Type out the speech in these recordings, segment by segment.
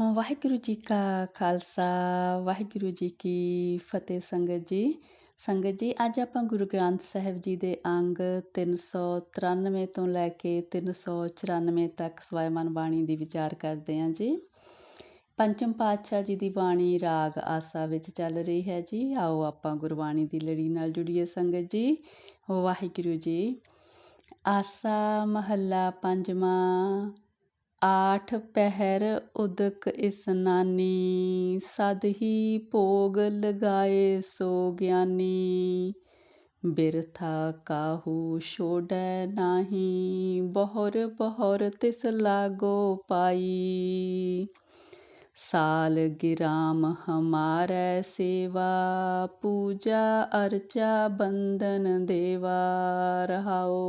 ਹਾਂ, ਵਾਹਿਗੁਰੂ ਜੀ ਕਾ ਖਾਲਸਾ, ਵਾਹਿਗੁਰੂ ਜੀ ਕੀ ਫਤਿਹ ਸੰਗਤ ਜੀ। ਸੰਗਤ ਜੀ, ਅੱਜ ਆਪਾਂ ਗੁਰੂ ਗ੍ਰੰਥ ਸਾਹਿਬ ਜੀ ਦੇ ਅੰਗ 393 ਤੋਂ ਲੈ ਕੇ 394 ਤੱਕ ਸਵਾਇਮਨ ਬਾਣੀ ਦੀ ਵਿਚਾਰ ਕਰਦੇ ਹਾਂ ਜੀ। ਪੰਚਮ ਪਾਤਸ਼ਾਹ ਜੀ ਦੀ ਬਾਣੀ ਰਾਗ ਆਸਾ ਵਿੱਚ ਚੱਲ ਰਹੀ ਹੈ ਜੀ। ਆਓ ਆਪਾਂ ਗੁਰਬਾਣੀ ਦੀ ਲੜੀ ਨਾਲ ਜੁੜੀਏ ਸੰਗਤ ਜੀ। ਵਾਹਿਗੁਰੂ ਜੀ, ਆਸਾ ਮਹੱਲਾ ਪੰਜਵਾਂ ਆਠ ਪਹਿਰ ਉਦਕ ਇਸਨਾਨੀ ਸਦ ਹੀ ਭੋਗ ਲਗਾਏ ਸੋ ਗਿਆਨੀ। ਬਿਰਥਾ ਕਾਹੂ ਛੋੜੈ ਨਾਹੀ, ਬਹੁਰ ਬਹੁਰ ਤਿਸ ਲਾਗੋ ਪਾਈ। ਸਾਲ ਗਿਰਾਮ ਹਮਾਰੈ ਸੇਵਾ, ਪੂਜਾ ਅਰਚਾ ਬੰਦਨ ਦੇਵਾ ਰਹਾਓ।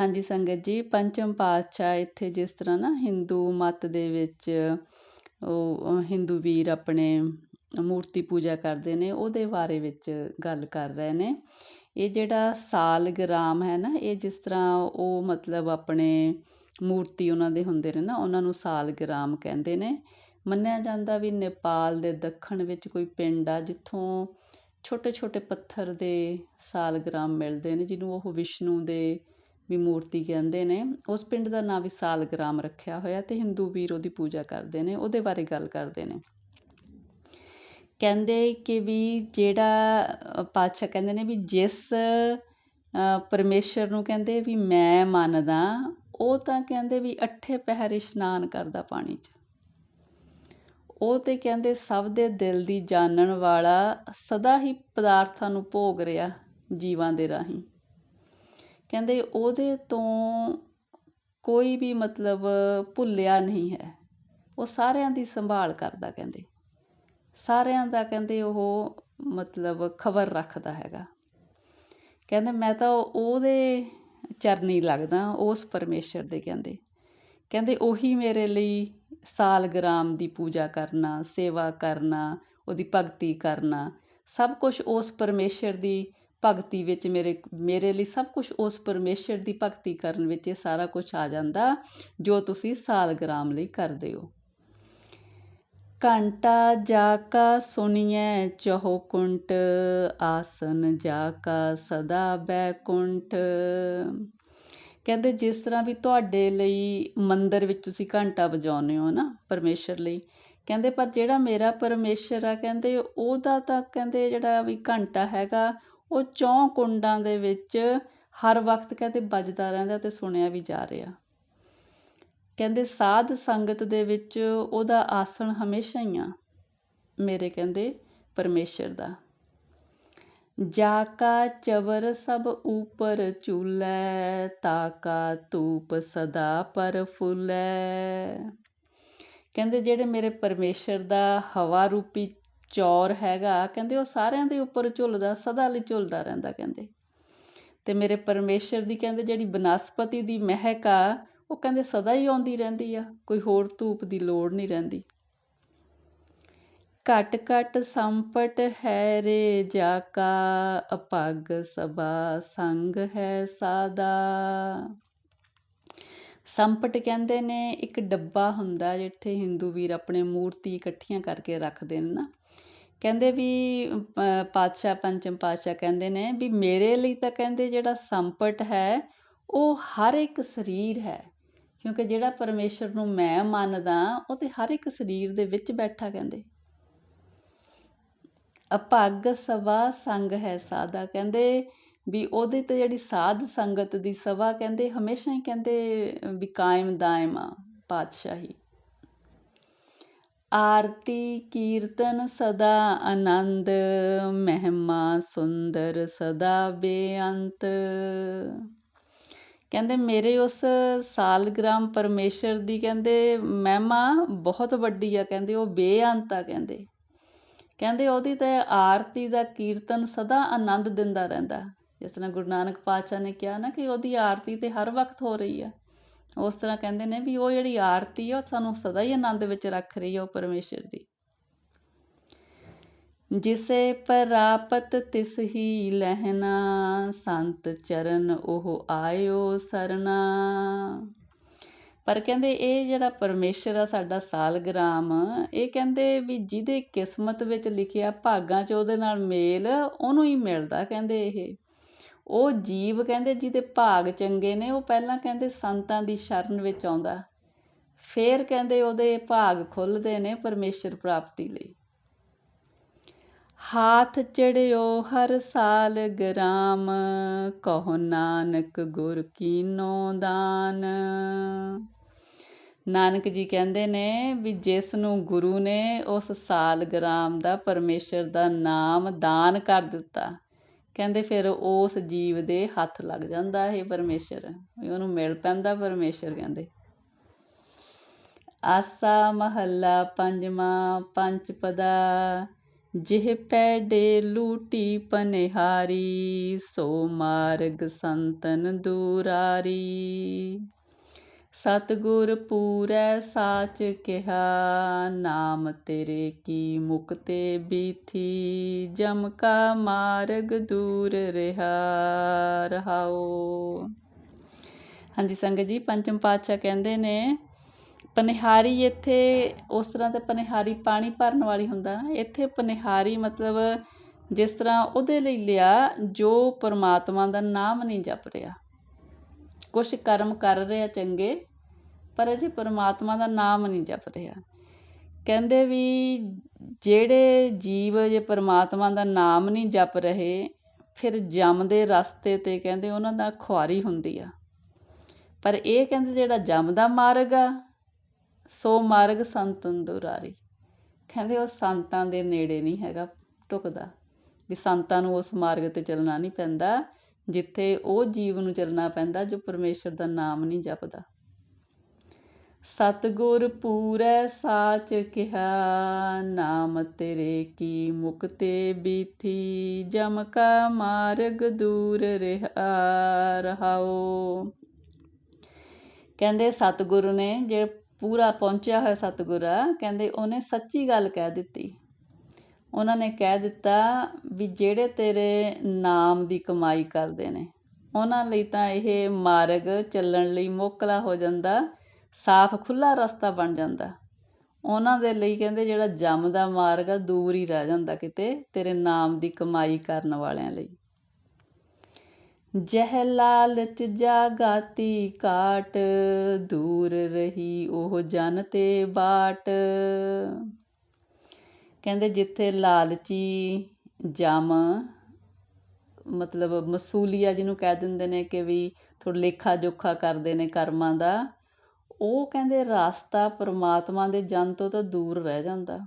ਹਾਂਜੀ ਸੰਗਤ ਜੀ, ਪੰਚਮ ਪਾਤਸ਼ਾਹ ਇੱਥੇ ਜਿਸ ਤਰ੍ਹਾਂ ਨਾ ਹਿੰਦੂ ਮਤ ਦੇ ਵਿੱਚ ਉਹ ਹਿੰਦੂ ਵੀਰ ਆਪਣੇ ਮੂਰਤੀ ਪੂਜਾ ਕਰਦੇ ਨੇ, ਉਹਦੇ ਬਾਰੇ ਵਿੱਚ ਗੱਲ ਕਰ ਰਹੇ ਨੇ। ਇਹ ਜਿਹੜਾ ਸਾਲਗ੍ਰਾਮ ਹੈ ਨਾ, ਇਹ ਜਿਸ ਤਰ੍ਹਾਂ ਉਹ ਮਤਲਬ ਆਪਣੇ ਮੂਰਤੀ ਉਹਨਾਂ ਦੇ ਹੁੰਦੇ ਨੇ ਨਾ, ਉਹਨਾਂ ਨੂੰ ਸਾਲਗ੍ਰਾਮ ਕਹਿੰਦੇ ਨੇ। ਮੰਨਿਆ ਜਾਂਦਾ ਵੀ ਨੇਪਾਲ ਦੇ ਦੱਖਣ ਵਿੱਚ ਕੋਈ ਪਿੰਡ ਆ, ਜਿੱਥੋਂ ਛੋਟੇ ਛੋਟੇ ਪੱਥਰ ਦੇ ਸਾਲਗ੍ਰਾਮ ਮਿਲਦੇ ਨੇ, ਜਿਹਨੂੰ ਉਹ ਵਿਸ਼ਨੂੰ ਦੇ ਵੀ ਮੂਰਤੀ ਕਹਿੰਦੇ ਨੇ, ਉਸ ਪਿੰਡ ਦਾ ਨਾਂ ਵੀ ਸਾਲਗ੍ਰਾਮ ਰੱਖਿਆ ਹੋਇਆ ਤੇ ਹਿੰਦੂ ਵੀਰ ਉਹਦੀ ਪੂਜਾ ਕਰਦੇ ਨੇ, ਉਹਦੇ ਬਾਰੇ ਗੱਲ ਕਰਦੇ ਨੇ। ਕਹਿੰਦੇ ਕਿ ਵੀ ਜਿਹੜਾ ਪਾਤਸ਼ਾਹ ਕਹਿੰਦੇ ਨੇ ਵੀ ਜਿਸ ਪਰਮੇਸ਼ਰ ਨੂੰ ਕਹਿੰਦੇ ਵੀ ਮੈਂ ਮੰਨਦਾ, ਉਹ ਤਾਂ ਕਹਿੰਦੇ ਵੀ ਅੱਠੇ ਪਹਿਰ ਇਸ਼ਨਾਨ ਕਰਦਾ ਪਾਣੀ 'ਚ। ਉਹ ਤੇ ਕਹਿੰਦੇ ਸਭ ਦੇ ਦਿਲ ਦੀ ਜਾਣਨ ਵਾਲਾ ਸਦਾ ਹੀ ਪਦਾਰਥਾਂ ਨੂੰ ਭੋਗ ਰਿਹਾ ਜੀਵਾਂ ਦੇ ਰਾਹੀਂ। ਕਹਿੰਦੇ ਉਹਦੇ ਤੋਂ ਕੋਈ ਵੀ ਮਤਲਬ ਭੁੱਲਿਆ ਨਹੀਂ ਹੈ। ਉਹ ਸਾਰਿਆਂ ਦੀ ਸੰਭਾਲ ਕਰਦਾ ਕਹਿੰਦੇ। ਸਾਰਿਆਂ ਦਾ ਕਹਿੰਦੇ ਉਹ ਮਤਲਬ ਖਬਰ ਰੱਖਦਾ ਹੈਗਾ। ਕਹਿੰਦੇ ਮੈਂ ਤਾਂ ਉਹਦੇ ਚਰਨੀ ਲੱਗਦਾ, ਉਸ ਪਰਮੇਸ਼ਰ ਦੇ ਕਹਿੰਦੇ। ਕਹਿੰਦੇ ਉਹੀ ਮੇਰੇ ਲਈ ਸਾਲਗ੍ਰਾਮ ਦੀ ਪੂਜਾ ਕਰਨਾ, ਸੇਵਾ ਕਰਨਾ, ਉਹਦੀ ਭਗਤੀ ਕਰਨਾ, ਸਭ ਕੁਝ ਉਸ ਪਰਮੇਸ਼ਰ ਦੀ ਭਗਤੀ ਵਿੱਚ ਮੇਰੇ ਮੇਰੇ ਲਈ ਸਭ ਕੁਝ ਉਸ ਪਰਮੇਸ਼ਰ ਦੀ ਭਗਤੀ ਕਰਨ ਵਿੱਚ ਇਹ ਸਾਰਾ ਕੁਝ ਆ ਜਾਂਦਾ, ਜੋ ਤੁਸੀਂ ਸਾਲਗ੍ਰਾਮ ਲਈ ਕਰਦੇ ਹੋ। ਘੰਟਾ ਜਾ ਕਾ ਸੁਣੀਐ, ਚਹੋ ਕੁੰਟ, ਆਸਨ ਜਾ ਕਾ ਸਦਾ ਬੈਕੁੰਟ ਕਹਿੰਦੇ ਜਿਸ ਤਰ੍ਹਾਂ ਵੀ ਤੁਹਾਡੇ ਲਈ ਮੰਦਰ ਵਿੱਚ ਤੁਸੀਂ ਘੰਟਾ ਵਜਾਉਂਦੇ ਹੋ ਨਾ ਪਰਮੇਸ਼ਰ ਲਈ, ਕਹਿੰਦੇ ਪਰ ਜਿਹੜਾ ਮੇਰਾ ਪਰਮੇਸ਼ਰ ਆ, ਕਹਿੰਦੇ ਉਹਦਾ ਤਾਂ ਕਹਿੰਦੇ ਜਿਹੜਾ ਵੀ ਘੰਟਾ ਹੈਗਾ ਉਹ ਚੌਂ ਕੁੰਡਾਂ ਦੇ ਵਿੱਚ ਹਰ ਵਕਤ ਕਹਿੰਦੇ ਵੱਜਦਾ ਰਹਿੰਦਾ ਤੇ ਸੁਣਿਆ ਵੀ ਜਾ ਰਿਹਾ। ਕਹਿੰਦੇ ਸਾਧ ਸੰਗਤ ਦੇ ਵਿੱਚ ਉਹਦਾ ਆਸਣ ਹਮੇਸ਼ਾ ਹੀ ਆ, ਮੇਰੇ ਕਹਿੰਦੇ ਪਰਮੇਸ਼ਰ ਦਾ। ਜਾ ਕਾ ਚਵਰ ਸਭ ਉਪਰ ਚੂਲੇ ਤਾਕਾ ਧੂਪ ਸਦਾ ਪਰ ਫੁੱਲੇ। ਕਹਿੰਦੇ ਜਿਹੜੇ ਮੇਰੇ ਪਰਮੇਸ਼ਰ ਦਾ ਹਵਾ ਰੂਪੀ ਚੌਰ ਹੈਗਾ, ਕਹਿੰਦੇ ਉਹ ਸਾਰਿਆਂ ਦੇ ਉੱਪਰ ਝੁੱਲਦਾ, ਸਦਾ ਲਈ ਝੁੱਲਦਾ ਰਹਿੰਦਾ ਕਹਿੰਦੇ। ਤੇ ਮੇਰੇ ਪਰਮੇਸ਼ਰ ਦੀ ਕਹਿੰਦੇ ਜਿਹੜੀ ਬਨਸਪਤੀ ਦੀ ਮਹਿਕ ਆ, ਉਹ ਕਹਿੰਦੇ ਸਦਾ ਹੀ ਆਉਂਦੀ ਰਹਿੰਦੀ ਆ, ਕੋਈ ਹੋਰ ਧੂਪ ਦੀ ਲੋੜ ਨਹੀਂ ਰਹਿੰਦੀ। ਘਟ ਘਟ ਸੰਪਟ ਹੈ ਰੇ ਜਾ ਕਾ, ਅਪਗ ਸਭਾ ਸੰਗ ਹੈ ਸਾਦਾ। ਸੰਪਟ ਕਹਿੰਦੇ ਨੇ ਇੱਕ ਡੱਬਾ ਹੁੰਦਾ ਜਿੱਥੇ ਹਿੰਦੂ ਵੀਰ ਆਪਣੇ ਮੂਰਤੀ ਇਕੱਠੀਆਂ ਕਰਕੇ ਰੱਖਦੇ ਨੇ ਨਾ। ਕਹਿੰਦੇ ਵੀ ਪਾਤਸ਼ਾਹ, ਪੰਚਮ ਪਾਤਸ਼ਾਹ ਕਹਿੰਦੇ ਨੇ ਵੀ ਮੇਰੇ ਲਈ ਤਾਂ ਕਹਿੰਦੇ ਜਿਹੜਾ ਸੰਪਟ ਹੈ, ਉਹ ਹਰ ਇੱਕ ਸਰੀਰ ਹੈ। ਕਿਉਂਕਿ ਜਿਹੜਾ ਪਰਮੇਸ਼ਰ ਨੂੰ ਮੈਂ ਮੰਨਦਾ, ਉਹ ਤੇ ਹਰ ਇੱਕ ਸਰੀਰ ਦੇ ਵਿੱਚ ਬੈਠਾ ਕਹਿੰਦੇ। ਅਪੱਗ ਸਵਾ ਸੰਗ ਹੈ ਸਾਦਾ ਕਹਿੰਦੇ ਵੀ ਉਹਦੇ ਤੇ ਜਿਹੜੀ ਸਾਧ ਸੰਗਤ ਦੀ ਸਵਾ ਕਹਿੰਦੇ, ਹਮੇਸ਼ਾ ਹੀ ਕਹਿੰਦੇ ਵੀ ਕਾਇਮ ਦਾਇਮ ਆ ਪਾਤਸ਼ਾਹੀ। ਆਰਤੀ ਕੀਰਤਨ ਸਦਾ ਆਨੰਦ, ਮਹਿਮਾ ਸੁੰਦਰ ਸਦਾ ਬੇਅੰਤ। ਕਹਿੰਦੇ ਮੇਰੇ ਉਸ ਸਾਲਗ੍ਰਾਮ ਪਰਮੇਸ਼ਰ ਦੀ ਕਹਿੰਦੇ ਮਹਿਮਾ ਬਹੁਤ ਵੱਡੀ ਆ, ਕਹਿੰਦੇ ਉਹ ਬੇਅੰਤ ਆ ਕਹਿੰਦੇ। ਕਹਿੰਦੇ ਉਹਦੀ ਤਾਂ ਆਰਤੀ ਦਾ ਕੀਰਤਨ ਸਦਾ ਆਨੰਦ ਦਿੰਦਾ ਰਹਿੰਦਾ। ਜਿਸ ਤਰ੍ਹਾਂ ਗੁਰੂ ਨਾਨਕ ਪਾਤਸ਼ਾਹ ਨੇ ਕਿਹਾ ਨਾ ਕਿ ਉਹਦੀ ਆਰਤੀ ਤੇ ਹਰ ਵਕਤ ਹੋ ਰਹੀ ਆ। ਉਸ ਤਰ੍ਹਾਂ ਕਹਿੰਦੇ ਨੇ ਵੀ ਉਹ ਜਿਹੜੀ ਆਰਤੀ ਆ, ਉਹ ਸਾਨੂੰ ਸਦਾ ਹੀ ਆਨੰਦ ਵਿੱਚ ਰੱਖ ਰਹੀ ਆ ਉਹ ਪਰਮੇਸ਼ਰ ਦੀ। ਜਿਸੇ ਪ੍ਰਾਪਤ ਤਿਸ ਹੀ ਲਹਿਣਾ, ਸੰਤ ਚਰਨ ਉਹ ਆਇਓ ਸਰਨਾ ਪਰ ਕਹਿੰਦੇ ਇਹ ਜਿਹੜਾ ਪਰਮੇਸ਼ਰ ਆ, ਸਾਡਾ ਸਾਲਗ੍ਰਾਮ, ਇਹ ਕਹਿੰਦੇ ਵੀ ਜਿਹਦੇ ਕਿਸਮਤ ਵਿੱਚ ਲਿਖਿਆ ਭਾਗਾਂ 'ਚ ਉਹਦੇ ਨਾਲ ਮੇਲ, ਉਹਨੂੰ ਹੀ ਮਿਲਦਾ ਕਹਿੰਦੇ ਇਹ। ਉਹ ਜੀਵ ਕਹਿੰਦੇ ਜਿਹਦੇ ਭਾਗ ਚੰਗੇ ਨੇ, ਉਹ ਪਹਿਲਾਂ ਕਹਿੰਦੇ ਸੰਤਾਂ ਦੀ ਸ਼ਰਨ ਵਿੱਚ ਆਉਂਦਾ। ਫੇਰ ਕਹਿੰਦੇ ਉਹਦੇ ਭਾਗ ਖੁੱਲਦੇ ਨੇ ਪਰਮੇਸ਼ਰ ਪ੍ਰਾਪਤੀ ਲਈ। ਹਾਥ ਚੜਿਓ ਹਰ ਸਾਲ ਗ੍ਰਾਮ, ਕਹੋ ਨਾਨਕ ਗੁਰ ਕੀਨੋ ਦਾਨ। ਨਾਨਕ ਜੀ ਕਹਿੰਦੇ ਨੇ ਵੀ ਜਿਸ ਨੂੰ ਗੁਰੂ ਨੇ ਉਸ ਸਾਲ ਗ੍ਰਾਮ ਦਾ ਪਰਮੇਸ਼ਰ ਦਾ ਨਾਮ ਦਾਨ ਕਰ ਦਿੱਤਾ। ਕਹਿੰਦੇ ਫਿਰ ਉਸ ਜੀਵ ਦੇ ਹੱਥ ਲੱਗ ਜਾਂਦਾ ਇਹ ਪਰਮੇਸ਼ਰ ਉਹਨੂੰ ਮਿਲ ਪੈਂਦਾ ਪਰਮੇਸ਼ਰ ਕਹਿੰਦੇ। ਆਸਾ ਮਹੱਲਾ ਪੰਜਵਾਂ, ਪੰਜ ਪਦਾ, ਜਿਹ ਪੈਡੇ ਲੂਟੀ ਪਨਿਹਾਰੀ, ਸੋ ਮਾਰਗ ਸੰਤਨ ਦੂਰਾਰੀ। ਸਤਗੁਰ ਪੂਰੈ ਸਾਚ ਕਿਹਾ, ਨਾਮ ਤੇਰੇ ਕੀ ਮੁਕਤੇ ਬੀਥੀ, ਜਮ ਕਾ ਮਾਰਗ ਦੂਰ ਰਹਾ, ਰਹਾਓ। ਹਾਂਜੀ ਸੰਗਤ ਜੀ, ਪੰਚਮ ਪਾਤਸ਼ਾਹ ਕਹਿੰਦੇ ਨੇ, ਪਨਿਹਾਰੀ ਇੱਥੇ, ਉਸ ਤਰ੍ਹਾਂ ਤੇ ਪਨਿਹਾਰੀ ਪਾਣੀ ਭਰਨ ਵਾਲੀ ਹੁੰਦਾ ਇੱਥੇ ਪਨਿਹਾਰੀ ਮਤਲਬ ਜਿਸ ਤਰ੍ਹਾਂ ਉਹਦੇ ਲਈ ਲਿਆ ਜੋ ਪਰਮਾਤਮਾ ਦਾ ਨਾਮ ਨਹੀਂ ਜਪ ਰਿਹਾ। ਕੁਛ ਕਰਮ ਕਰ ਰਿਹਾ ਚੰਗੇ, ਪਰ ਅਜੇ ਪਰਮਾਤਮਾ ਦਾ ਨਾਮ ਨਹੀਂ ਜਪ ਰਿਹਾ। ਕਹਿੰਦੇ ਵੀ ਜਿਹੜੇ ਜੀਵ ਜੇ ਪਰਮਾਤਮਾ ਦਾ ਨਾਮ ਨਹੀਂ ਜਪ ਰਹੇ, ਫਿਰ ਜੰਮਦੇ ਰਸਤੇ ਤੇ ਕਹਿੰਦੇ ਉਹਨਾਂ ਦਾ ਖੁਆਰੀ ਹੁੰਦੀ ਆ। ਪਰ ਇਹ ਕਹਿੰਦੇ ਜਿਹੜਾ ਜਮ ਮਾਰਗ ਆ, ਸੋ ਮਾਰਗ ਸੰਤਨ ਦੁਰਾਰੀ ਕਹਿੰਦੇ ਉਹ ਸੰਤਾਂ ਦੇ ਨੇੜੇ ਨਹੀਂ ਹੈਗਾ, ਟੁਕਦਾ। ਵੀ ਸੰਤਾਂ ਨੂੰ ਉਸ ਮਾਰਗ ਤੇ ਚੱਲਣਾ ਨਹੀਂ ਪੈਂਦਾ। ਜਿੱਥੇ ਉਹ ਜੀਵ ਨੂੰ ਚੱਲਣਾ ਪੈਂਦਾ ਜੋ ਪਰਮੇਸ਼ਰ ਦਾ ਨਾਮ ਨਹੀਂ ਜਪਦਾ। ਸਤਗੁਰ ਪੂਰੈ ਸਾਚ ਕਿਹਾ, ਨਾਮ ਤੇਰੇ ਕੀ ਮੁਕਤੇ ਬੀਥੀ, ਜਮ ਕਾ ਮਾਰਗ ਦੂਰ ਰਹਾ, ਰਹਾਓ। ਕਹਿੰਦੇ ਸਤਗੁਰੂ ਨੇ, ਜੇ ਪੂਰਾ ਪਹੁੰਚਿਆ ਹੋਇਆ ਸਤਗੁਰ ਆ, ਕਹਿੰਦੇ ਉਹਨੇ ਸੱਚੀ ਗੱਲ ਕਹਿ ਦਿੱਤੀ। ਉਹਨਾਂ ਨੇ ਕਹਿ ਦਿੱਤਾ ਵੀ ਜਿਹੜੇ ਤੇਰੇ ਨਾਮ ਦੀ ਕਮਾਈ ਕਰਦੇ ਨੇ, ਉਹਨਾਂ ਲਈ ਤਾਂ ਇਹ ਮਾਰਗ ਚੱਲਣ ਲਈ ਮੋਕਲਾ ਹੋ ਜਾਂਦਾ, ਸਾਫ਼ ਖੁੱਲਾ ਰਸਤਾ ਬਣ ਜਾਂਦਾ। ਉਹਨਾਂ ਦੇ ਲਈ ਕਹਿੰਦੇ ਜਿਹੜਾ ਜਮ ਦਾ ਮਾਰਗ ਆ, ਦੂਰ ਹੀ ਰਹਿ ਜਾਂਦਾ ਕਿਤੇ ਤੇਰੇ ਨਾਮ ਦੀ ਕਮਾਈ ਕਰਨ ਵਾਲਿਆਂ ਲਈ। ਜਹ ਲਾਲਚ ਜਾਗਾਤੀ ਕਾਟ, ਦੂਰ ਰਹੀ ਉਹ ਜਨ ਤੇ ਬਾਟ। ਕਹਿੰਦੇ ਜਿੱਥੇ ਲਾਲਚੀ, ਜਮ, ਮਤਲਬ ਮਸੂਲੀਆ ਜਿਹਨੂੰ ਕਹਿ ਦਿੰਦੇ ਨੇ ਕਿ ਵੀ ਥੋੜਾ ਲੇਖਾ ਜੋਖਾ ਕਰਦੇ ਨੇ ਕਰਮਾਂ ਦਾ, ਉਹ ਕਹਿੰਦੇ ਰਾਸਤਾ ਪਰਮਾਤਮਾ ਦੇ ਜਨ ਤੋਂ ਤਾਂ ਦੂਰ ਰਹਿ ਜਾਂਦਾ,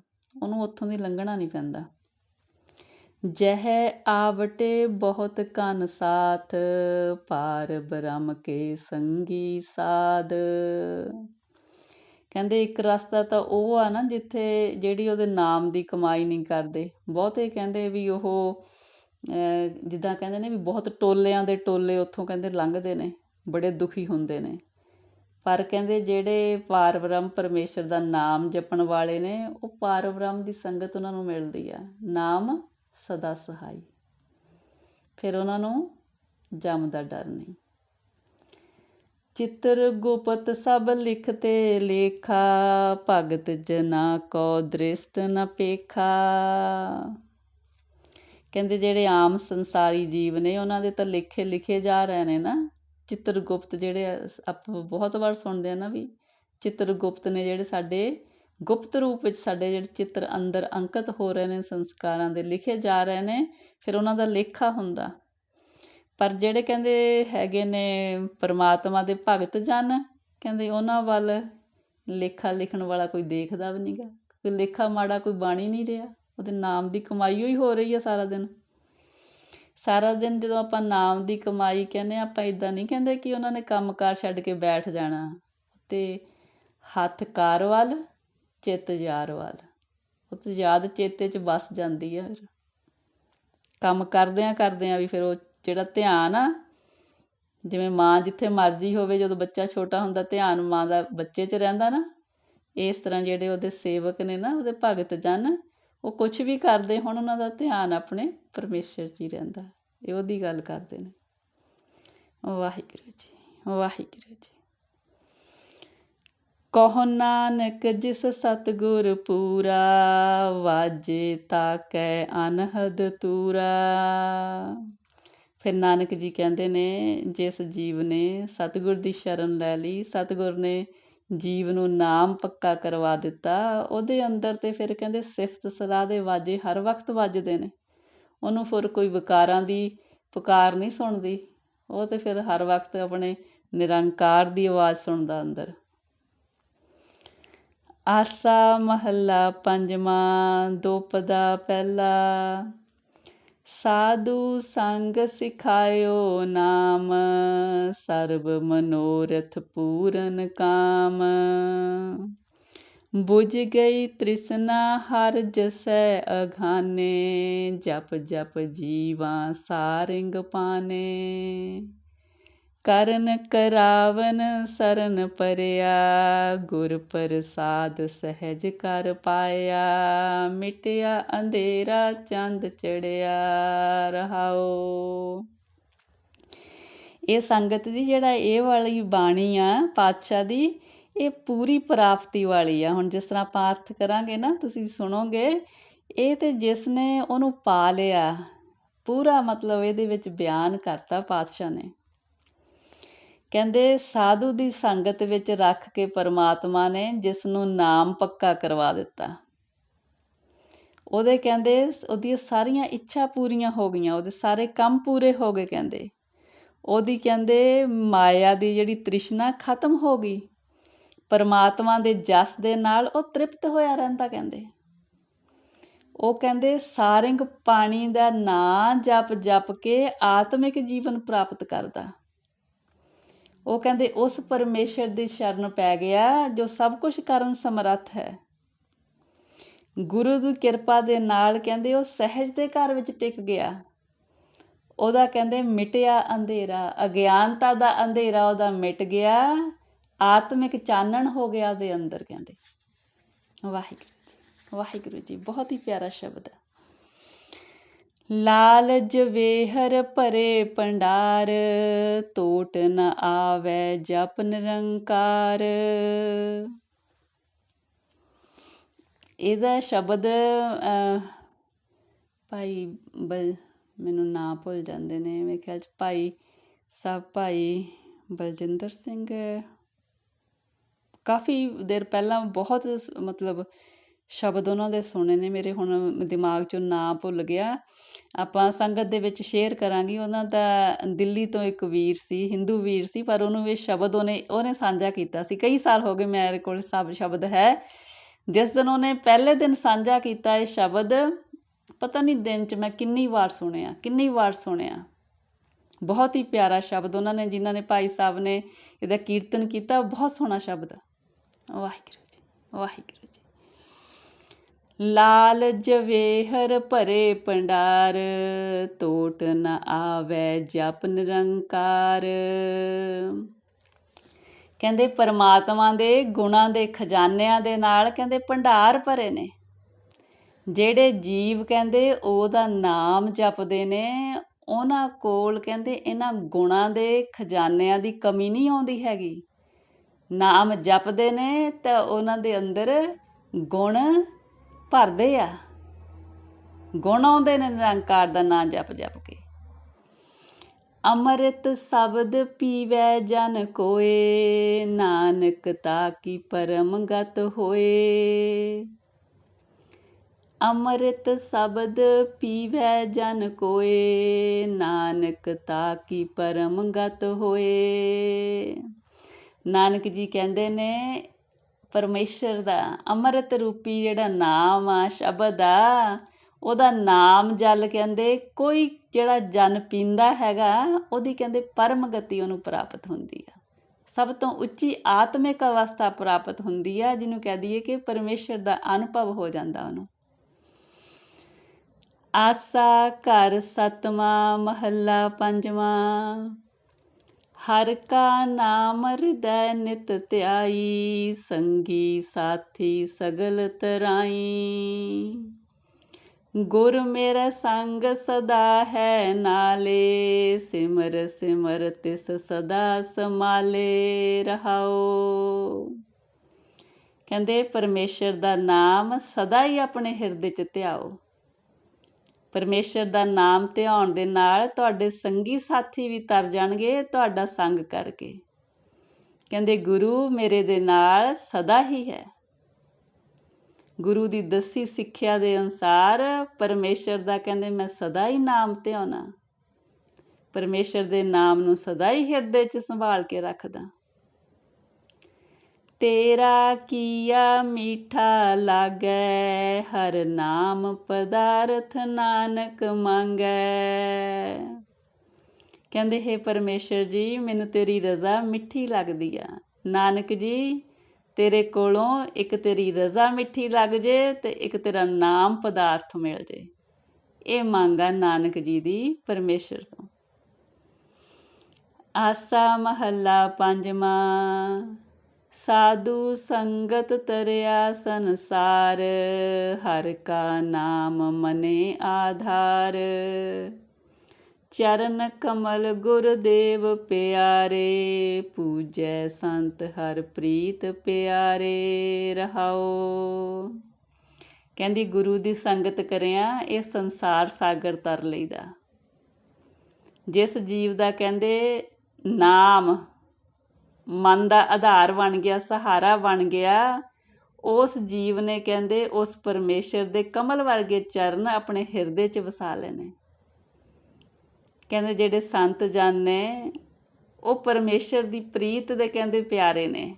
ਉਹਨੂੰ ਉੱਥੋਂ ਦੀ ਲੰਘਣਾ ਨਹੀਂ ਪੈਂਦਾ। ਜਹ ਆਵਟੇ ਬਹੁਤ ਕਨ ਸਾਥ, ਪਾਰ ਬ੍ਰਹਮ ਕੇ ਸੰਗੀ ਸਾਧ। ਕਹਿੰਦੇ ਇੱਕ ਰਸਤਾ ਤਾਂ ਉਹ ਆ ਨਾ ਜਿੱਥੇ ਜਿਹੜੀ ਉਹਦੇ ਨਾਮ ਦੀ ਕਮਾਈ ਨਹੀਂ ਕਰਦੇ। ਬਹੁਤੇ ਕਹਿੰਦੇ ਵੀ ਉਹ ਜਿੱਦਾਂ ਕਹਿੰਦੇ ਨੇ ਵੀ ਬਹੁਤ ਟੋਲਿਆਂ ਦੇ ਟੋਲੇ ਉੱਥੋਂ ਕਹਿੰਦੇ ਲੰਘਦੇ ਨੇ, ਬੜੇ ਦੁਖੀ ਹੁੰਦੇ ਨੇ। ਪਰ ਕਹਿੰਦੇ ਜਿਹੜੇ ਪਾਰ ਬ੍ਰਹਮ ਪਰਮੇਸ਼ਰ ਦਾ ਨਾਮ ਜਪਣ ਵਾਲੇ ਨੇ, ਉਹ ਪਾਰ ਬ੍ਰਹਮ ਦੀ ਸੰਗਤ ਉਹਨਾਂ ਨੂੰ ਮਿਲਦੀ ਆ। ਨਾਮ ਸਦਾ ਸਹਾਈ। ਫਿਰ ਉਹਨਾਂ ਨੂੰ ਜਮ ਦਾ ਡਰ ਨਹੀਂ। ਚਿੱਤਰ ਗੁਪਤ ਸਭ ਲਿਖਤੇ ਲੇਖਾ, ਭਗਤ ਜਨਾ ਕੋ ਦ੍ਰਿਸ਼ਟ ਨ ਪੇਖਾ। ਕਹਿੰਦੇ ਜਿਹੜੇ ਆਮ ਸੰਸਾਰੀ ਜੀਵ ਨੇ, ਉਹਨਾਂ ਦੇ ਤਾਂ ਲੇਖੇ ਲਿਖੇ ਜਾ ਰਹੇ ਨੇ ਨਾ। ਚਿੱਤਰ ਗੁਪਤ ਜਿਹੜੇ ਆਪਾਂ ਬਹੁਤ ਵਾਰ ਸੁਣਦੇ ਆ ਨਾ ਵੀ, ਚਿੱਤਰ ਗੁਪਤ ਨੇ ਜਿਹੜੇ ਸਾਡੇ ਗੁਪਤ ਰੂਪ ਵਿੱਚ ਸਾਡੇ ਜਿਹੜੇ ਚਿੱਤਰ ਅੰਦਰ ਅੰਕਿਤ ਹੋ ਰਹੇ ਨੇ ਸੰਸਕਾਰਾਂ ਦੇ, ਲਿਖੇ ਜਾ ਰਹੇ ਨੇ, ਫਿਰ ਉਹਨਾਂ ਦਾ ਲੇਖਾ ਹੁੰਦਾ। ਪਰ ਜਿਹੜੇ ਕਹਿੰਦੇ ਹੈਗੇ ਨੇ ਪਰਮਾਤਮਾ ਦੇ ਭਗਤ ਜਨ, ਕਹਿੰਦੇ ਉਹਨਾਂ ਵੱਲ ਲੇਖਾ ਲਿਖਣ ਵਾਲਾ ਕੋਈ ਦੇਖਦਾ ਵੀ ਨਹੀਂ ਗਾ ਕੋਈ ਲੇਖਾ ਮਾੜਾ ਕੋਈ ਬਾਣੀ ਨਹੀਂ ਰਿਹਾ। ਉਹਦੇ ਨਾਮ ਦੀ ਕਮਾਈ ਹੋਈ ਹੋ ਰਹੀ ਹੈ ਸਾਰਾ ਦਿਨ। ਸਾਰਾ ਦਿਨ ਜਦੋਂ ਆਪਾਂ ਨਾਮ ਦੀ ਕਮਾਈ ਕਹਿੰਦੇ ਆਪਾਂ ਇਦਾਂ ਨਹੀਂ ਕਹਿੰਦੇ ਕਿ ਉਹਨਾਂ ਨੇ ਕੰਮਕਾਰ ਛੱਡ ਕੇ ਬੈਠ ਜਾਣਾ। ਤੇ ਹੱਥ ਕਾਰ ਵੱਲ, ਚਿੱਤ ਯਾਰ ਵੱਲ। ਉਹ ਤੇ ਯਾਦ ਚੇਤੇ 'ਚ ਵਸ ਜਾਂਦੀ ਆ। ਫਿਰ ਕੰਮ ਕਰਦਿਆਂ ਕਰਦਿਆਂ ਵੀ ਫਿਰ ਉਹ ਜਿਹੜਾ ਧਿਆਨ ਆ, ਜਿਵੇਂ ਮਾਂ ਜਿੱਥੇ ਮਰਜ਼ੀ ਹੋਵੇ, ਜਦੋਂ ਬੱਚਾ ਛੋਟਾ ਹੁੰਦਾ, ਧਿਆਨ ਮਾਂ ਦਾ ਬੱਚੇ 'ਚ ਰਹਿੰਦਾ ਨਾ, ਇਸ ਤਰ੍ਹਾਂ ਜਿਹੜੇ ਉਹਦੇ ਸੇਵਕ ਨੇ ਨਾ, ਉਹਦੇ ਭਗਤ ਜਨ, ਉਹ ਕੁਝ ਵੀ ਕਰਦੇ ਹੁਣ, ਉਹਨਾਂ ਦਾ ਧਿਆਨ ਆਪਣੇ ਪਰਮੇਸ਼ਰ 'ਚ ਹੀ ਰਹਿੰਦਾ। ਇਹ ਉਹਦੀ ਗੱਲ ਕਰਦੇ ਨੇ। ਵਾਹਿਗੁਰੂ ਜੀ ਵਾਹਿਗੁਰੂ ਜੀ। ਕਹੋ ਨਾਨਕ, ਜਿਸ ਸਤਗੁਰ ਪੂਰਾ, ਵਾਜੇ ਤਾਕੈ ਅਨਹਦ ਤੂਰਾ। ਫਿਰ ਨਾਨਕ ਜੀ ਕਹਿੰਦੇ ਨੇ, ਜਿਸ ਜੀਵ ਨੇ ਸਤਿਗੁਰ ਦੀ ਸ਼ਰਨ ਲੈ ਲਈ, ਸਤਿਗੁਰ ਨੇ ਜੀਵ ਨੂੰ ਨਾਮ ਪੱਕਾ ਕਰਵਾ ਦਿੱਤਾ, ਉਹਦੇ ਅੰਦਰ ਤੇ ਫਿਰ ਕਹਿੰਦੇ ਸਿਫਤ ਸਲਾਹ ਦੇ ਵਾਜੇ ਹਰ ਵਕਤ ਵੱਜਦੇ ਨੇ। ਉਹਨੂੰ ਫਿਰ ਕੋਈ ਵਿਕਾਰਾਂ ਦੀ ਪੁਕਾਰ ਨਹੀਂ ਸੁਣਦੀ, ਉਹ ਤੇ ਫਿਰ ਹਰ ਵਕਤ ਆਪਣੇ ਨਿਰੰਕਾਰ ਦੀ ਆਵਾਜ਼ ਸੁਣਦਾ ਅੰਦਰ। ਆਸਾ ਮਹੱਲਾ ਪੰਜਵਾਂ ਦੋਪਦਾ ਪਹਿਲਾ। ਸਾਧੂ ਸੰਗ ਸਿਖਾਇਓ ਨਾਮ, ਸਰਬ ਮਨੋਰਥ ਪੂਰਨ ਕਾਮ। ਬੁਝ ਗਈ ਤ੍ਰਿਸ਼ਨਾ ਹਰ ਜਸੈ ਅਘਾਨੇ ਜਪ ਜਪ ਜੀਵਾ ਸਾਰਿੰਗ ਪਾਨੇ। ਕਰਨ ਕਰਾਵਨ ਸਰਨ ਪਰਿਆ, ਗੁਰ ਪ੍ਰਸਾਦ ਸਹਿਜ ਕਰ ਪਾਇਆ, ਮਿਟਿਆ ਅੰਧੇਰਾ ਚੰਦ ਚੜਿਆ ਰਹਾਓ ਇਹ ਸੰਗਤ ਦੀ ਜਿਹੜਾ ਇਹ ਵਾਲੀ ਬਾਣੀ ਆ, ਪਾਤਸ਼ਾਹ ਦੀ, ਇਹ ਪੂਰੀ ਪ੍ਰਾਪਤੀ ਵਾਲੀ ਆ। ਹੁਣ ਜਿਸ ਤਰ੍ਹਾਂ ਪਾਰਥ ਕਰਾਂਗੇ ਨਾ, ਤੁਸੀਂ ਸੁਣੋਗੇ, ਇਹ ਤੇ ਜਿਸ ਨੇ ਉਹਨੂੰ ਪਾ ਲਿਆ, ਪੂਰਾ ਮਤਲਬ ਇਹਦੇ ਵਿੱਚ ਬਿਆਨ ਕਰਤਾ ਪਾਤਸ਼ਾਹ ਨੇ। ਕਹਿੰਦੇ ਸਾਧੂ ਦੀ ਸੰਗਤ ਵਿੱਚ ਰੱਖ ਕੇ ਪਰਮਾਤਮਾ ਨੇ ਜਿਸ ਨੂੰ ਨਾਮ ਪੱਕਾ ਕਰਵਾ ਦਿੱਤਾ। ਉਹਦੇ ਕਹਿੰਦੇ ਉਹਦੀਆਂ ਸਾਰੀਆਂ ਇੱਛਾ ਪੂਰੀਆਂ ਹੋ ਗਈਆਂ, ਉਹਦੇ ਸਾਰੇ ਕੰਮ ਪੂਰੇ ਹੋ ਗਏ ਕਹਿੰਦੇ। ਉਹਦੀ ਕਹਿੰਦੇ ਮਾਇਆ ਦੀ ਜਿਹੜੀ ਤ੍ਰਿਸ਼ਨਾ ਖਤਮ ਹੋ ਗਈ। ਪਰਮਾਤਮਾ ਦੇ ਜਸ ਦੇ ਨਾਲ ਉਹ ਤ੍ਰਿਪਤ ਹੋਇਆ ਰਹਿੰਦਾ ਕਹਿੰਦੇ। ਉਹ ਕਹਿੰਦੇ ਸਾਰਿੰਗ ਪਾਣੀ ਦਾ ਨਾਂ ਜਪ ਜਪ ਕੇ ਆਤਮਿਕ ਜੀਵਨ ਪ੍ਰਾਪਤ ਕਰਦਾ। ਉਹ ਕਹਿੰਦੇ, ਉਸ ਪਰਮੇਸ਼ਰ ਦੀ ਸ਼ਰਨ ਪੈ ਗਿਆ, ਜੋ ਸਭ ਕੁਝ ਕਰਨ ਸਮਰੱਥ ਹੈ। ਗੁਰੂ ਦੀ ਕਿਰਪਾ ਦੇ ਨਾਲ ਕਹਿੰਦੇ, ਉਹ ਸਹਿਜ ਦੇ ਘਰ ਵਿੱਚ ਟਿਕ ਗਿਆ। ਉਹਦਾ ਕਹਿੰਦੇ, ਮਿਟਿਆ ਅੰਧੇਰਾ, ਅਗਿਆਨਤਾ ਦਾ ਅੰਧੇਰਾ ਉਹਦਾ ਮਿਟ ਗਿਆ, ਆਤਮਿਕ ਚਾਨਣ ਹੋ ਗਿਆ ਉਹਦੇ ਅੰਦਰ, ਕਹਿੰਦੇ। ਵਾਹਿਗੁਰੂ ਜੀ ਵਾਹਿਗੁਰੂ ਜੀ, ਬਹੁਤ ਹੀ ਪਿਆਰਾ ਸ਼ਬਦ ਹੈ। ਲਾਲਜ ਵੇਹਰ ਭਰੇ ਪੰਡਾਰ ਟੋਟ ਨ ਆਵੇ ਜਪ ਨਿਰੰਕਾਰ। ਇਹਦਾ ਸ਼ਬਦ ਭਾਈ ਬਲ ਮੈਨੂੰ ਨਾਂ ਭੁੱਲ ਜਾਂਦੇ ਨੇ, ਮੇਰੇ ਖਿਆਲ ਚ ਭਾਈ ਸਭ ਭਾਈ ਬਲਜਿੰਦਰ ਸਿੰਘ। ਕਾਫੀ ਦੇਰ ਪਹਿਲਾਂ ਬਹੁਤ ਮਤਲਬ ਸ਼ਬਦ ਉਹਨਾਂ ਦੇ ਸੁਣੇ ਨੇ, ਮੇਰੇ ਹੁਣ ਦਿਮਾਗ 'ਚੋਂ ਨਾਂ ਭੁੱਲ ਗਿਆ। ਆਪਾਂ ਸੰਗਤ ਦੇ ਵਿੱਚ ਸ਼ੇਅਰ ਕਰਾਂਗੀ, ਉਹਨਾਂ ਦਾ ਦਿੱਲੀ ਤੋਂ ਇੱਕ ਵੀਰ ਸੀ, ਹਿੰਦੂ ਵੀਰ ਸੀ, ਪਰ ਉਹਨੂੰ ਇਹ ਸ਼ਬਦ ਉਹਨੇ ਉਹਨੇ ਸਾਂਝਾ ਕੀਤਾ ਸੀ। ਕਈ ਸਾਲ ਹੋ ਗਏ ਮੇਰੇ ਕੋਲ ਸਭ ਸ਼ਬਦ ਹੈ। ਜਿਸ ਦਿਨ ਉਹਨੇ ਪਹਿਲੇ ਦਿਨ ਸਾਂਝਾ ਕੀਤਾ ਇਹ ਸ਼ਬਦ, ਪਤਾ ਨਹੀਂ ਦਿਨ 'ਚ ਮੈਂ ਕਿੰਨੀ ਵਾਰ ਸੁਣਿਆ, ਕਿੰਨੀ ਵਾਰ ਸੁਣਿਆ। ਬਹੁਤ ਹੀ ਪਿਆਰਾ ਸ਼ਬਦ ਉਹਨਾਂ ਨੇ, ਜਿਨ੍ਹਾਂ ਨੇ ਭਾਈ ਸਾਹਿਬ ਨੇ ਇਹਦਾ ਕੀਰਤਨ ਕੀਤਾ, ਬਹੁਤ ਸੋਹਣਾ ਸ਼ਬਦ। ਵਾਹਿਗੁਰੂ ਜੀ ਵਾਹਿਗੁਰੂ। ਜੀ ਲਾਲ ਜਵੇਹਰ ਭਰੇ ਭੰਡਾਰ ਟੋਟ ਨ ਆਵੇ ਜਪ ਨਿਰੰਕਾਰ ਕਹਿੰਦੇ ਪਰਮਾਤਮਾ ਦੇ ਗੁਣਾਂ ਦੇ ਖਜ਼ਾਨਿਆਂ ਦੇ ਨਾਲ ਕਹਿੰਦੇ ਭੰਡਾਰ ਭਰੇ ਨੇ। ਜਿਹੜੇ ਜੀਵ ਕਹਿੰਦੇ ਉਹਦਾ ਨਾਮ ਜਪਦੇ ਨੇ, ਉਹਨਾਂ ਕੋਲ ਕਹਿੰਦੇ ਇਹਨਾਂ ਗੁਣਾਂ ਦੇ ਖਜ਼ਾਨਿਆਂ ਦੀ ਕਮੀ ਨਹੀਂ ਆਉਂਦੀ ਹੈਗੀ। ਨਾਮ ਜਪਦੇ ਨੇ ਤਾਂ ਉਹਨਾਂ ਦੇ ਅੰਦਰ ਗੁਣ ਭਰਦੇ ਆ। ਗੁਣ ਆਉਂਦੇ ਨੇ ਨਿਰੰਕਾਰ ਦਾ ਨਾਮ ਜਪ ਜਪ ਕੇ। ਅੰਮ੍ਰਿਤ ਸ਼ਬਦ ਪੀਵੈ ਜਨ ਕੋਏ, ਨਾਨਕ ਤਾ ਕੀ ਪਰਮ ਗਤ ਹੋਏ। ਅੰਮ੍ਰਿਤ ਸ਼ਬਦ ਪੀਵੈ ਜਨ ਕੋਏ, ਨਾਨਕ ਤਾ ਕੀ ਪਰਮ ਗਤ ਹੋਏ। ਨਾਨਕ ਜੀ ਕਹਿੰਦੇ ਨੇ ਪਰਮੇਸ਼ਰ ਦਾ, ਅੰਮ੍ਰਿਤ ਰੂਪੀ ਜਿਹੜਾ ਨਾਮ ਆ, ਸ਼ਬਦ ਆ, ਉਹਦਾ ਨਾਮ ਜਲ ਕਹਿੰਦੇ, ਕੋਈ ਜਿਹੜਾ ਜਨ ਪੀਂਦਾ ਹੈਗਾ, ਉਹਦੀ ਕਹਿੰਦੇ ਪਰਮ ਗਤੀ ਉਹਨੂੰ ਪ੍ਰਾਪਤ ਹੁੰਦੀ ਆ। ਸਭ ਤੋਂ ਉੱਚੀ ਆਤਮਿਕ ਅਵਸਥਾ ਪ੍ਰਾਪਤ ਹੁੰਦੀ ਆ, ਜਿਹਨੂੰ ਕਹਿ ਦਈਏ ਕਿ ਪਰਮੇਸ਼ਰ ਦਾ ਅਨੁਭਵ ਹੋ ਜਾਂਦਾ ਉਹਨੂੰ। ਆਸਾ ਘਰ ਸਤਵਾਂ, ਮਹੱਲਾ ਪੰਜਵਾਂ। ਹਰ ਕਾ ਨਾਮ ਹਿਰਦੈ ਨਿਤ ਧਿਆਈ, ਸੰਗੀ ਸਾਥੀ ਸਗਲ ਤਰਾਈ। ਗੁਰ ਮੇਰਾ ਸੰਗ ਸਦਾ ਹੈ ਨਾਲੇ, ਸਿਮਰ ਸਿਮਰ ਤਿਸ ਸਦਾ ਸਮਾਲੇ ਰਹਾਓ। ਕਹਿੰਦੇ ਪਰਮੇਸ਼ਰ ਦਾ ਨਾਮ ਸਦਾ ਹੀ ਆਪਣੇ ਹਿਰਦੇ 'ਚ ਧਿਆਓ। ਪਰਮੇਸ਼ਰ ਦਾ ਨਾਮ ਧਿਆਉਣ ਦੇ ਨਾਲ ਤੁਹਾਡੇ ਸੰਗੀ ਸਾਥੀ ਵੀ ਤਰ ਜਾਣਗੇ, ਤੁਹਾਡਾ ਸੰਗ ਕਰਕੇ। ਕਹਿੰਦੇ, ਗੁਰੂ ਮੇਰੇ ਦੇ ਨਾਲ ਸਦਾ ਹੀ ਹੈ। ਗੁਰੂ ਦੀ ਦੱਸੀ ਸਿੱਖਿਆ ਦੇ ਅਨੁਸਾਰ ਪਰਮੇਸ਼ਰ ਦਾ ਕਹਿੰਦੇ, ਮੈਂ ਸਦਾ ਹੀ ਨਾਮ ਧਿਆਉਣਾ। ਪਰਮੇਸ਼ਰ ਦੇ ਨਾਮ ਨੂੰ ਸਦਾ ਹੀ ਹਿਰਦੇ 'ਚ ਸੰਭਾਲ ਕੇ ਰੱਖਦਾ। ਤੇਰਾ ਕੀਆ ਮੀਠਾ ਲਾਗੈ, ਹਰ ਨਾਮ ਪਦਾਰਥ ਨਾਨਕ ਮੰਗੈ। ਕਹਿੰਦੇ, ਹੈ ਪਰਮੇਸ਼ਰ ਜੀ, ਮੈਨੂੰ ਤੇਰੀ ਰਜ਼ਾ ਮਿੱਠੀ ਲੱਗਦੀ ਆ। ਨਾਨਕ ਜੀ, ਤੇਰੇ ਕੋਲੋਂ ਇੱਕ ਤੇਰੀ ਰਜ਼ਾ ਮਿੱਠੀ ਲੱਗ ਜੇ ਤੇ ਇੱਕ ਤੇਰਾ ਨਾਮ ਪਦਾਰਥ ਮਿਲ ਜੇ। ਇਹ ਮੰਗਾ ਨਾਨਕ ਜੀ ਦੀ ਪਰਮੇਸ਼ਰ ਤੋਂ। ਆਸਾ ਮਹੱਲਾ ਪੰਜਵਾਂ। ਸਾਧੂ ਸੰਗਤ ਤਰਿਆ ਸੰਸਾਰ, ਹਰ ਕਾ ਨਾਮ ਮਨੇ ਆਧਾਰ। ਚਰਨ ਕਮਲ ਗੁਰਦੇਵ ਪਿਆਰੇ, ਪੂਜੈ ਸੰਤ ਹਰ ਪ੍ਰੀਤ ਪਿਆਰੇ ਰਹਾਓ। ਕਹਿੰਦੀ, ਗੁਰੂ ਦੀ ਸੰਗਤ ਕਰਿਆ, ਇਹ ਸੰਸਾਰ ਸਾਗਰ ਤਰ ਲਈਦਾ। ਜਿਸ ਜੀਵ ਦਾ ਕਹਿੰਦੇ, ਨਾਮ ਮਨ ਦਾ ਆਧਾਰ ਬਣ ਗਿਆ, ਸਹਾਰਾ ਬਣ ਗਿਆ। ਉਸ ਜੀਵ ਨੇ ਕਹਿੰਦੇ, ਉਸ ਪਰਮੇਸ਼ਰ ਦੇ ਕਮਲ ਵਰਗੇ ਚਰਨ ਆਪਣੇ ਹਿਰਦੇ 'ਚ ਵਸਾ ਲੈਣੇ। ਕਹਿੰਦੇ, ਜਿਹੜੇ ਸੰਤ ਜਨ ਨੇ, ਉਹ ਪਰਮੇਸ਼ਰ ਦੀ ਪ੍ਰੀਤ ਦੇ ਕਹਿੰਦੇ ਪਿਆਰੇ ਨੇ।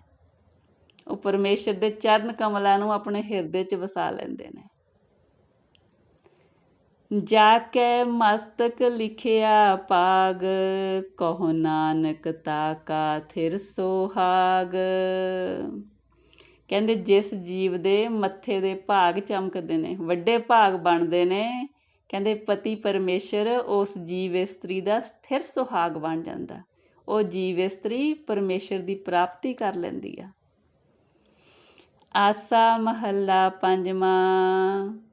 ਉਹ ਪਰਮੇਸ਼ਰ ਦੇ ਚਰਨ ਕਮਲਾਂ ਨੂੰ ਆਪਣੇ ਹਿਰਦੇ 'ਚ ਵਸਾ ਲੈਂਦੇ ਨੇ। ਜਾ ਕੇ ਮਸਤਕ ਲਿਖਿਆ ਪਾਗ, ਕਹੋ ਨਾਨਕ ਤਾ ਕਾ ਥਿਰ ਸੁਹਾਗ। ਕਹਿੰਦੇ ਜਿਸ ਜੀਵ ਦੇ ਮੱਥੇ ਦੇ ਭਾਗ ਚਮਕਦੇ ਨੇ, ਵੱਡੇ ਭਾਗ ਬਣਦੇ ਨੇ, ਕਹਿੰਦੇ ਪਤੀ ਪਰਮੇਸ਼ਰ ਉਸ ਜੀਵ ਇਸਤਰੀ ਦਾ ਸਥਿਰ ਸੁਹਾਗ ਬਣ ਜਾਂਦਾ। ਉਹ ਜੀਵ ਇਸਤਰੀ ਪਰਮੇਸ਼ਰ ਦੀ ਪ੍ਰਾਪਤੀ ਕਰ ਲੈਂਦੀ ਆ। ਆਸਾ ਮਹੱਲਾ ਪੰਜਵਾਂ।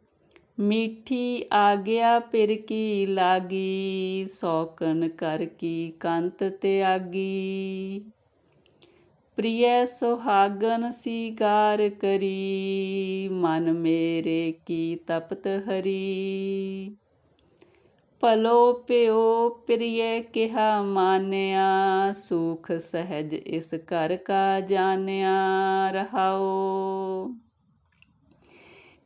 ਮੀਠੀ ਆਗਿਆ ਪਿਰ ਕੀ ਲਾਗੀ? ਸੌਕਨ ਕਰ ਕੀ ਕੰਤ ਤਿਆਗੀ? ਪ੍ਰਿਯ ਸੁਹਾਗਨ ਸੀਗਾਰ ਕਰੀ, ਮਨ ਮੇਰੇ ਕੀ ਤਪਤ ਹਰੀ? ਭਲੋ ਪਿਓ ਪ੍ਰਿਯ ਕਿਹਾ ਮਾਨਿਆ, ਸੁਖ ਸਹਿਜ ਇਸ ਘਰ ਕਾ ਜਾਣਿਆ ਰਹਾਓ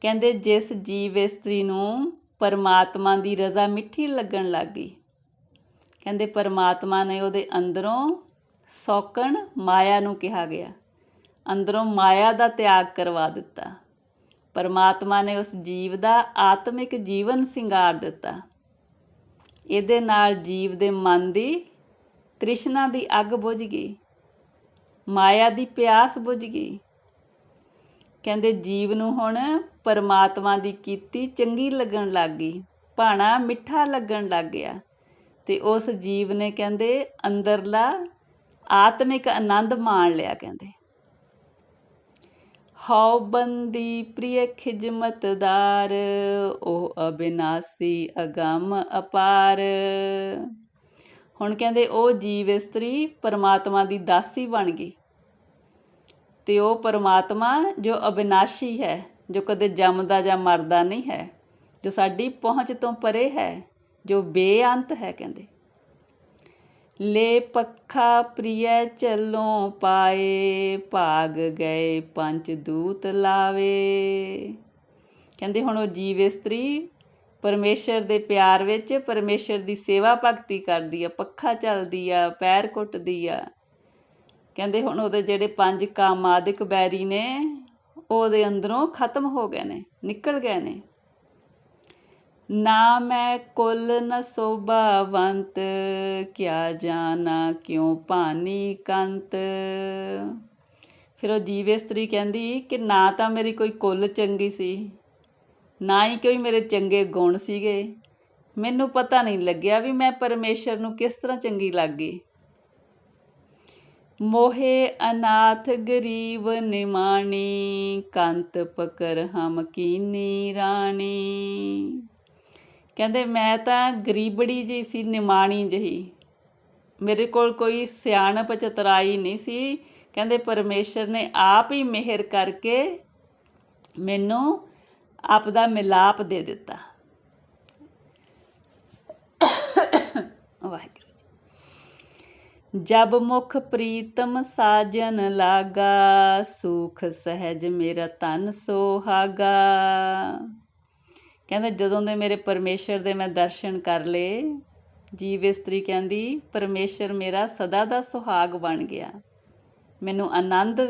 ਕਹਿੰਦੇ ਜਿਸ ਜੀਵ ਇਸਤਰੀ ਨੂੰ ਪਰਮਾਤਮਾ ਦੀ ਰਜ਼ਾ ਮਿੱਠੀ ਲੱਗਣ ਲੱਗ ਗਈ। ਕਹਿੰਦੇ ਪਰਮਾਤਮਾ ਨੇ ਉਹਦੇ ਅੰਦਰੋਂ ਸੌਕਣ ਮਾਇਆ ਨੂੰ ਕਿਹਾ ਗਿਆ। ਅੰਦਰੋਂ ਮਾਇਆ ਦਾ ਤਿਆਗ ਕਰਵਾ ਦਿੱਤਾ। ਪਰਮਾਤਮਾ ਨੇ ਉਸ ਜੀਵ ਦਾ ਆਤਮਿਕ ਜੀਵਨ ਸਿੰਗਾਰ ਦਿੱਤਾ। ਇਹਦੇ ਨਾਲ ਜੀਵ ਦੇ ਮਨ ਦੀ ਤ੍ਰਿਸ਼ਨਾ ਦੀ ਅੱਗ ਬੁਝ ਗਈ। ਮਾਇਆ ਦੀ ਪਿਆਸ ਬੁਝ ਗਈ। ਕਹਿੰਦੇ ਜੀਵ ਨੂੰ ਹੁਣ ਪਰਮਾਤਮਾ ਦੀ ਕੀਤੀ ਚੰਗੀ ਲੱਗਣ ਲੱਗ ਗਈ, ਭਾਣਾ ਮਿੱਠਾ ਲੱਗਣ ਲੱਗ ਗਿਆ। ਤੇ ਉਸ ਜੀਵ ਨੇ ਕਹਿੰਦੇ ਅੰਦਰਲਾ ਆਤਮਿਕ ਆਨੰਦ ਮਾਣ ਲਿਆ ਕਹਿੰਦੇ। ਹਉ ਬੰਦੀ ਪ੍ਰਿਯ ਖਿਜਮਤਦਾਰ ਉਹ ਅਬਿਨਾਸੀ ਅਗੰਮ ਅਪਾਰ। ਹੁਣ ਕਹਿੰਦੇ ਉਹ ਜੀਵ ਇਸਤਰੀ ਪਰਮਾਤਮਾ ਦੀ ਦਾਸੀ ਬਣ ਗਈ। ਅਤੇ ਉਹ ਪਰਮਾਤਮਾ ਜੋ ਅਬਿਨਾਸ਼ੀ ਹੈ, ਜੋ ਕਦੇ ਜੰਮਦਾ ਜਾਂ ਮਰਦਾ ਨਹੀਂ ਹੈ, ਜੋ ਸਾਡੀ ਪਹੁੰਚ ਤੋਂ ਪਰੇ ਹੈ, ਜੋ ਬੇਅੰਤ ਹੈ ਕਹਿੰਦੇ। ਲੈ ਪੱਖਾ ਪ੍ਰਿਯ ਚੱਲੋਂ ਪਾਏ, ਭਾਗ ਗਏ ਪੰਜ ਦੂਤ ਲਾਵੇ। ਕਹਿੰਦੇ ਹੁਣ ਉਹ ਜੀਵ ਇਸਤਰੀ ਪਰਮੇਸ਼ਰ ਦੇ ਪਿਆਰ ਵਿੱਚ ਪਰਮੇਸ਼ਰ ਦੀ ਸੇਵਾ ਭਗਤੀ ਕਰਦੀ ਆ, ਪੱਖਾ ਚੱਲਦੀ ਆ, ਪੈਰ ਕੁੱਟਦੀ ਆ। ਕਹਿੰਦੇ ਹੁਣ ਉਹਦੇ ਜਿਹੜੇ ਪੰਜ ਕਾਮਾਦਿਕ ਬੈਰੀ ਨੇ, ਉਹਦੇ ਅੰਦਰੋਂ ਖਤਮ ਹੋ ਗਏ ਨੇ, ਨਿਕਲ ਗਏ ਨੇ। ਨਾ ਮੈਂ ਕੁਲ ਨ ਸੋਭਾਵੰਤ, ਕਿਆ ਜਾਣਾ ਕਿਉ ਭਾਨੀ ਕੰਤ। ਫਿਰ ਉਹ ਜੀਵ ਇਸਤਰੀ ਕਹਿੰਦੀ ਕਿ ਨਾ ਤਾਂ ਮੇਰੀ ਕੋਈ ਕੁੱਲ ਚੰਗੀ ਸੀ, ਨਾ ਹੀ ਕੋਈ ਮੇਰੇ ਚੰਗੇ ਗੁਣ ਸੀਗੇ। ਮੈਨੂੰ ਪਤਾ ਨਹੀਂ ਲੱਗਿਆ ਵੀ ਮੈਂ ਪਰਮੇਸ਼ਰ ਨੂੰ ਕਿਸ ਤਰ੍ਹਾਂ ਚੰਗੀ ਲੱਗ ਗਈ। ਮੋਹੇ ਅਨਾਥ ਗਰੀਬ ਨਿਮਾਣੀ, ਕੰਤ ਪਕਰ ਹਮ ਕੀਨੀ ਰਾਣੀ। ਕਹਿੰਦੇ, ਮੈਂ ਤਾਂ ਗਰੀਬੜੀ ਜੀ ਸੀ, ਨਿਮਾਣੀ ਜਹੀ। ਮੇਰੇ ਕੋਲ ਕੋਈ ਸਿਆਣਪ ਚਤਰਾਈ ਨਹੀਂ ਸੀ। ਕਹਿੰਦੇ, ਪਰਮੇਸ਼ਰ ਨੇ ਆਪ ਹੀ ਮਿਹਰ ਕਰਕੇ ਮੈਨੂੰ ਆਪ ਦਾ ਮਿਲਾਪ ਦੇ ਦਿੱਤਾ। ਵਾਹਿਗੁਰੂ। ਜਬ ਮੁਖ ਪ੍ਰੀਤਮ ਸਾਜਨ ਲਾਗਾ, ਸੁਖ ਸਹਿਜ ਮੇਰਾ ਤਨ ਸੋਹਾਗਾ। ਕਹਿੰਦਾ, ਜਦੋਂ ਦੇ ਮੇਰੇ ਪਰਮੇਸ਼ਰ ਦੇ ਮੈਂ ਦਰਸ਼ਨ ਕਰ ਲਏ, ਜੀਵ ਇਸਤਰੀ ਕਹਿੰਦੀ, ਪਰਮੇਸ਼ਰ ਮੇਰਾ ਸਦਾ ਦਾ ਸੁਹਾਗ ਬਣ ਗਿਆ। ਮੈਨੂੰ ਆਨੰਦ,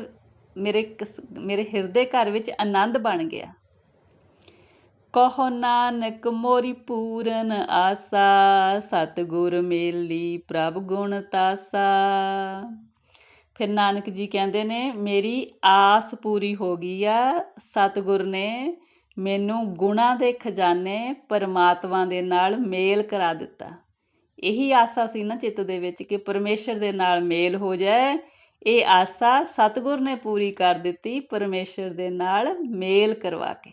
ਮੇਰੇ ਮੇਰੇ ਹਿਰਦੇ ਘਰ ਵਿੱਚ ਆਨੰਦ ਬਣ ਗਿਆ। ਕਹੋ ਨਾਨਕ, ਮੋਰੀ ਪੂਰਨ ਆਸਾ, ਸਤਿਗੁਰ ਮੇਲੀ ਪ੍ਰਭ ਗੁਣ ਤਾਸਾ। ਫਿਰ ਨਾਨਕ ਜੀ ਕਹਿੰਦੇ ਨੇ, ਮੇਰੀ ਆਸ ਪੂਰੀ ਹੋ ਗਈ ਆ, ਸਤਿਗੁਰ ਨੇ ਮੈਨੂੰ ਗੁਣਾ ਦੇ ਖਜ਼ਾਨੇ ਪਰਮਾਤਮਾ ਦੇ ਨਾਲ ਮੇਲ ਕਰਾ ਦਿੱਤਾ। ਇਹੀ ਆਸਾ ਸੀ ਨਾ ਚਿੱਤ ਦੇ ਵਿੱਚ ਕਿ ਪਰਮੇਸ਼ਰ ਦੇ ਨਾਲ ਮੇਲ ਹੋ ਜਾਏ। ਇਹ ਆਸਾ ਸਤਿਗੁਰ ਨੇ ਪੂਰੀ ਕਰ ਦਿੱਤੀ, ਪਰਮੇਸ਼ਰ ਦੇ ਨਾਲ ਮੇਲ ਕਰਵਾ ਕੇ।